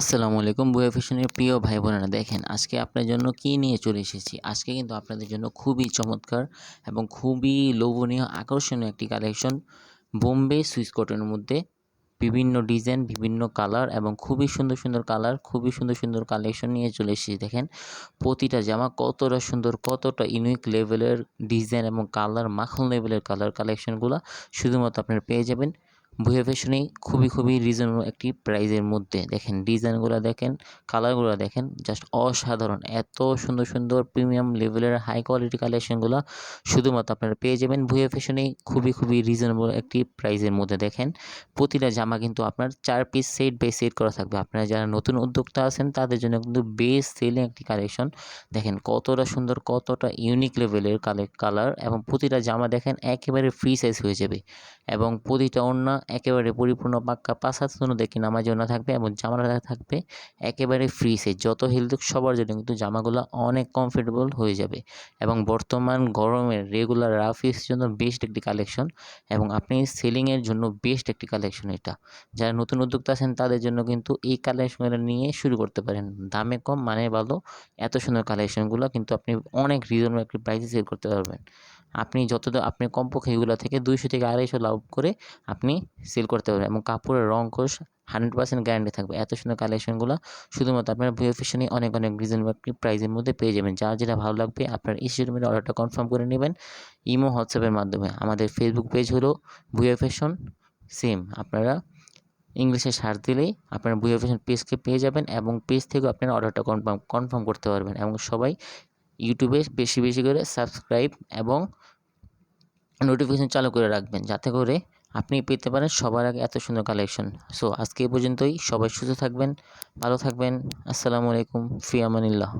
আসসালামু আলাইকুম বুয়া ফ্যাশনের প্রিয় ভাই বোনেরা দেখেন আজকে আপনার জন্য কি নিয়ে চলে এসেছি? আজকে কিন্তু আপনাদের জন্য খুবই চমৎকার এবং খুবই লোভনীয়, আকর্ষণীয় একটি কালেকশন বোম্বে সুইস কটনের মধ্যে। বিভিন্ন ডিজাইন, বিভিন্ন কালার এবং খুবই সুন্দর সুন্দর কালার, খুবই সুন্দর সুন্দর কালেকশন নিয়ে চলে এসেছি। দেখেন প্রতিটা জামা কতটা সুন্দর, কতটা ইউনিক লেভেলের ডিজাইন এবং কালার, মাখন লেভেলের কালার কালেকশনগুলো শুধুমাত্র আপনারা পেয়ে যাবেন। বুয়া ফ্যাশনে খুবই খুবই রিজনেবল একটি প্রাইজের মধ্যে। দেখেন ডিজাইনগুলো দেখেন কালারগুলো দেখেন জাস্ট অসাধারণ। এত সুন্দর সুন্দর প্রিমিয়াম লেভেলের হাই কোয়ালিটি কালেকশনগুলো শুধুমাত্র আপনারা পেয়ে যাবেন ভুয়া ফ্যাশনে খুবই খুবই রিজনেবল একটি প্রাইজের মধ্যে। দেখেন প্রতিটা জামা কিন্তু আপনার চার পিস সেট বাই সেট করা থাকবে। আপনারা যারা নতুন উদ্যোক্তা আছেন, তাদের জন্য কিন্তু বেস্ট সেলিং একটি কালেকশন দেখেন কতটা সুন্দর, কতটা ইউনিক লেভেলের কালার এবং প্রতিটা জামা দেখেন একেবারে ফ্রি সাইজ হয়ে যাবে। এবং প্রতিটা ওড়না একেবারে পরিপূর্ণ পাক্কা পাঁচ হাত দেখি নামাজ ওড়না থাকবে এবং জামাটা থাকবে একেবারে ফ্রি সাইজ যত হিলদুক সবার জন্য কিন্তু জামাগুলো অনেক কমফোর্টেবল হয়ে যাবে। এবং বর্তমান গরমের রেগুলার রাফিস জন্য বেস্ট একটি কালেকশন এবং আপনি সেলিংয়ের জন্য বেস্ট একটি কালেকশন এটা। যারা নতুন উদ্যোক্তা আছেন তাদের জন্য কিন্তু এই কালেকশনগুলো নিয়ে শুরু করতে পারেন। দামে কম মানে ভালো, এত সুন্দর কালেকশনগুলো কিন্তু আপনি অনেক রিজনেবল একটি প্রাইসে সেল করতে পারবেন। আপনি যত আপনি কমপক্ষে এগুলো থেকে দুইশো থেকে আড়াইশো লাভ করে আপনি সেল করতে পারবেন এবং কাপড়ের রং কোষ হান্ড্রেড পার্সেন্ট গ্যারান্টি থাকবে। এত সুন্দর কালেকশনগুলো শুধুমাত্র আপনার ভুয়ে ফ্যাশনে অনেক অনেক রিজনেবল একটি প্রাইসের মধ্যে পেয়ে যাবেন। যার যেটা ভালো লাগবে আপনার শিরোমের অর্ডারটা কনফার্ম করে নেবেন। ইমো হোয়াটসঅ্যাপের মাধ্যমে। আমাদের ফেসবুক পেজ হলো ভুয়ে ফ্যাশন সেম আপনারা ইংলিশে সার্চ দিলেই আপনার ভুয়ে ফ্যাশন পেজকে পেয়ে যাবেন এবং পেজ থেকেও আপনারা অর্ডারটা কনফার্ম কনফার্ম করতে পারবেন এবং সবাই ইউটিউবে বেশি বেশি করে সাবস্ক্রাইব এবং নোটিফিকেশান চালু করে রাখবেন। যাতে করে আপনি পেতে পারেন সবার আগে এত সুন্দর কালেকশন সো আজকে এই পর্যন্তই। সবাই সুস্থ থাকবেন, ভালো থাকবেন। আসসালামু আলাইকুম। ফি আমানিল্লাহ।